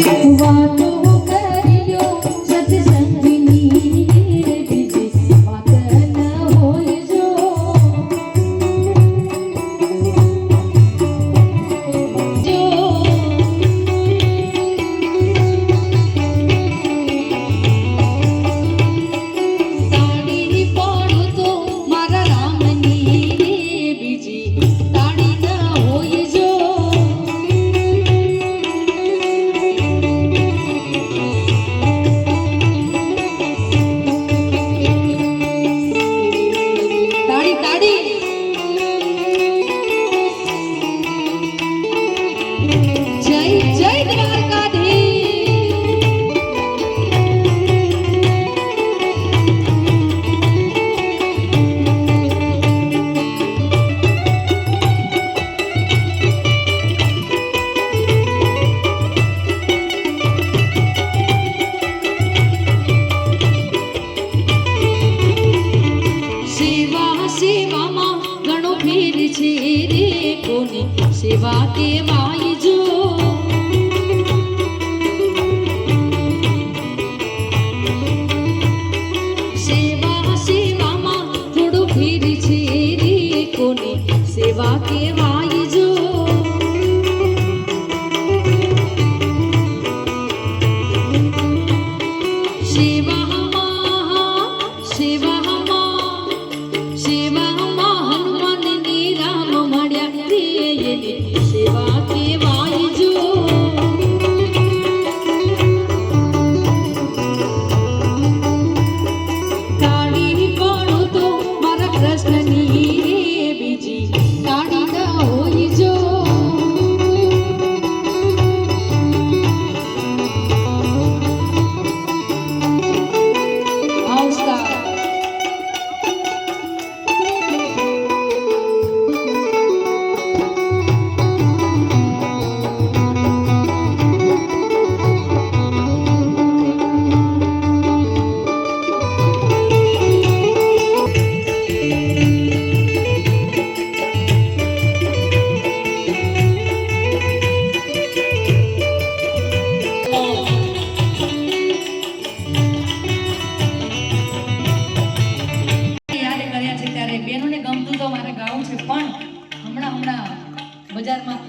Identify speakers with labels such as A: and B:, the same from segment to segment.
A: What? did it.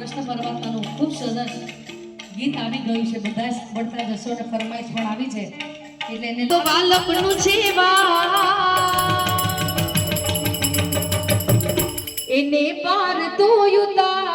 A: Krishna પરમાત્માનું ખૂબ સરસ ગીત આવી ગયું છે. બધા પડતા જશો અને ફરમાઈશ પણ આવી છે. એટલે એને
B: તો બાલકનું જીવા એને પાર તોયું તા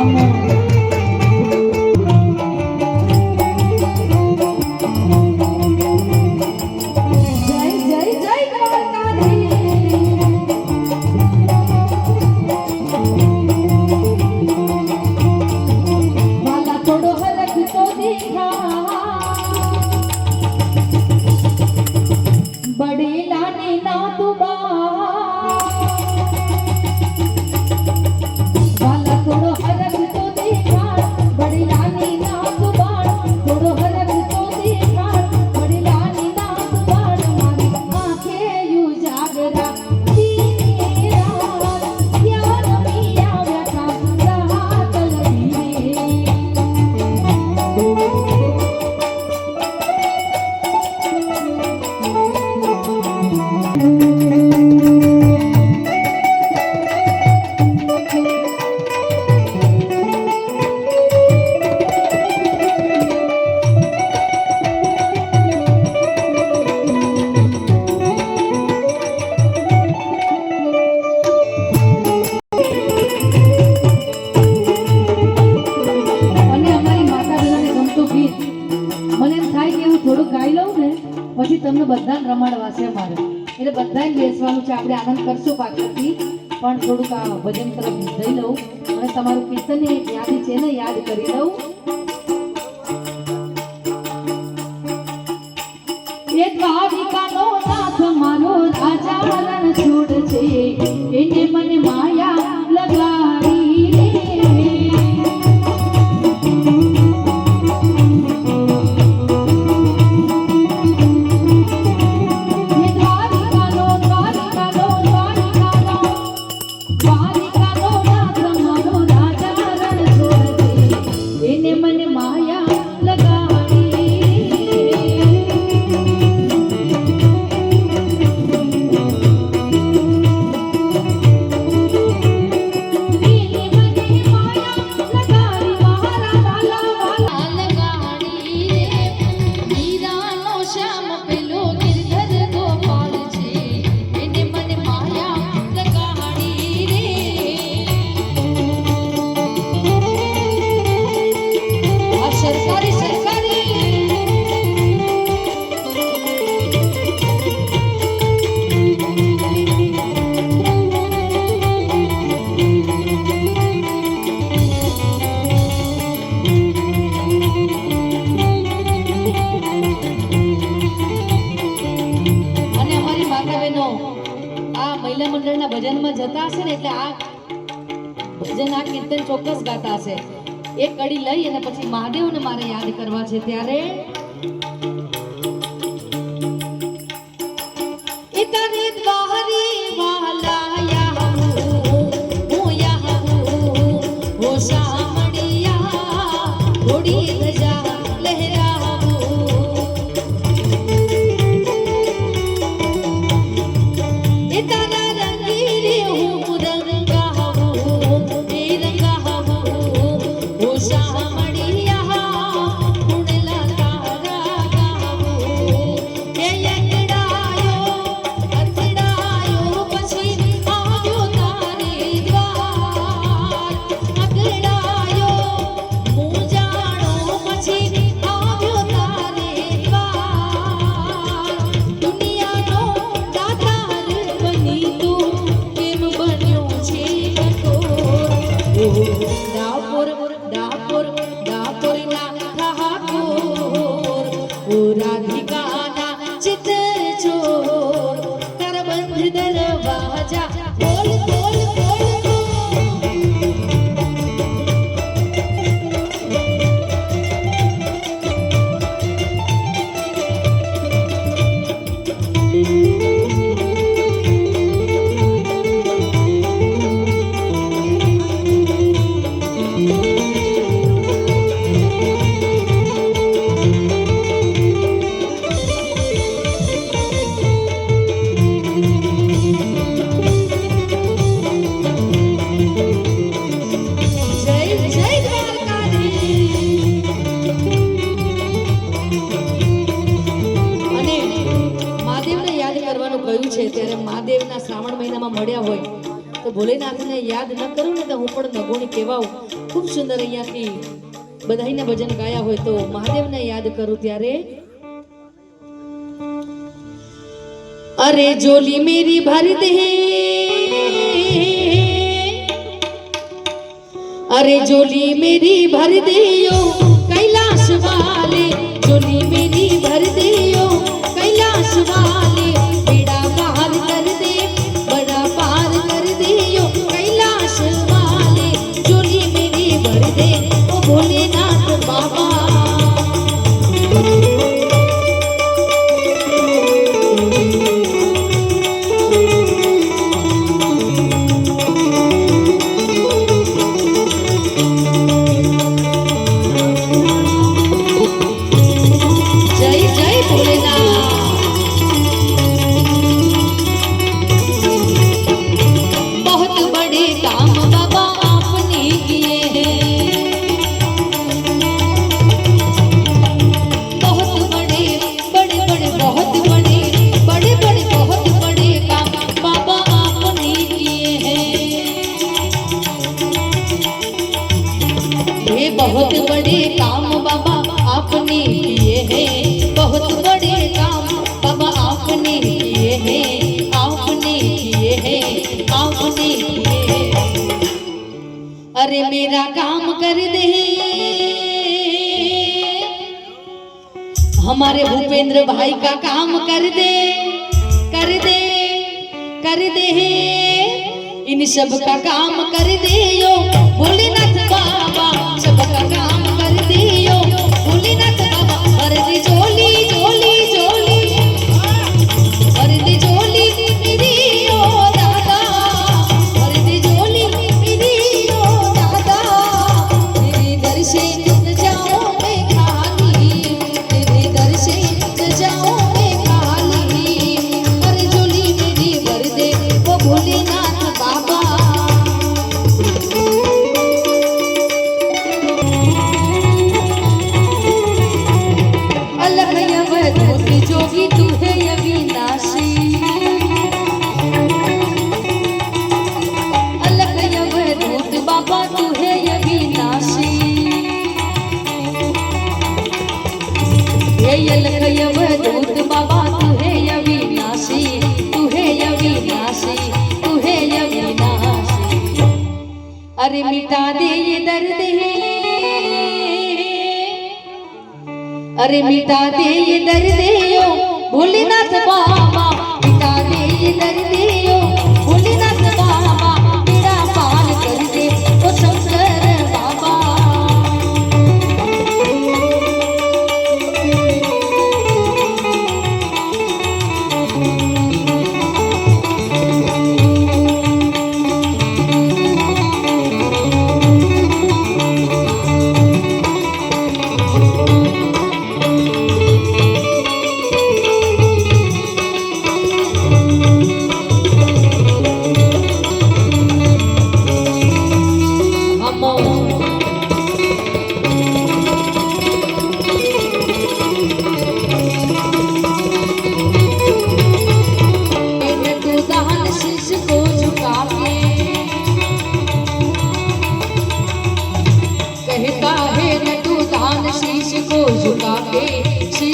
B: Amen. પછી તમને બધા રમાડવા છે અમારે. એટલે બધા બેસવાનું છે, આપણે આનંદ કરશો પાછળથી. પણ થોડુંક આ ભજન તરફ જઈ લઉં. અને તમારું કીર્તન યાદ છે ને, યાદ કરી લઉં. એ દ્વારિકાનો નાથ મારો
A: રાજા મંડળના ભજનમાં જતા હશે ને એટલે આ ભજન આ કીર્તન ચોક્કસ ગાતા હશે. એક કડી લઈ અને પછી મહાદેવને મારે યાદ કરવા છે. ત્યારે ન કરું ને તો હું પણ નગોણી કહેવાઉં. ખૂબ સુંદર અહીંયાથી બધાના ભજન ગાયા હોય તો મહાદેવને યાદ કરું ત્યારે. અરે જોલી મેરી ભારત હે અરે જોલી મેરી ભારત હે आपने किए हैं। बहुत बड़े काम बाबा आपने किए हैं। आपने किए हैं। आपने किए अरे मेरा काम कर दे। हमारे भूपेंद्र भाई का काम कर दे। कर दे। कर दे। इन सब का काम कर दे। यो भोलेनाथ હેયલ કયવ દૂત બાબા તુહે અવિનાશી તુહે અવિનાશી તુહે અવિનાશી અરે મિટા દે યે દર્દ હે અરે મિટા દે દર્દ ભોલેનાથ બાબા મિટા દે દર્દ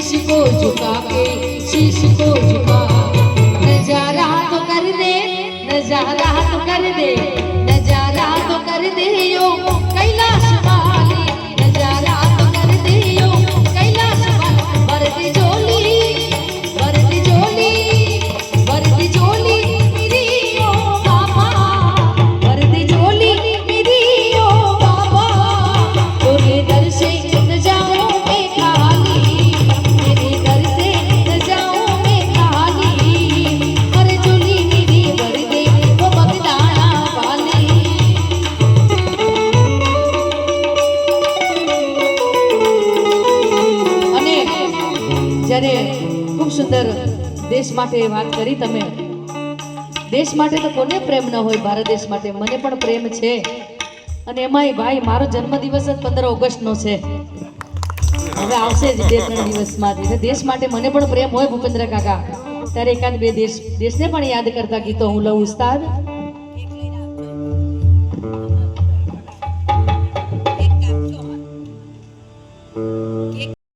A: 西部酒吧吧 વાત કરી તમે. દેશ માટે તો કોને પ્રેમ ન હોય? ભારત દેશ માટે. મને પણ પ્રેમ છે. અને એમાંય ભાઈ, મારો જન્મદિવસ જ પંદર ઓગસ્ટનો છે. હવે આવશે જ બે ત્રણ દિવસમાં એટલે દેશ માટે મને પણ પ્રેમ હોય ભૂપેન્દ્ર કાકા. ત્યારે એકાદ બે દેશ દેશને પણ યાદ કરતા ગીતો હું લઉં, ઉસ્તાદ.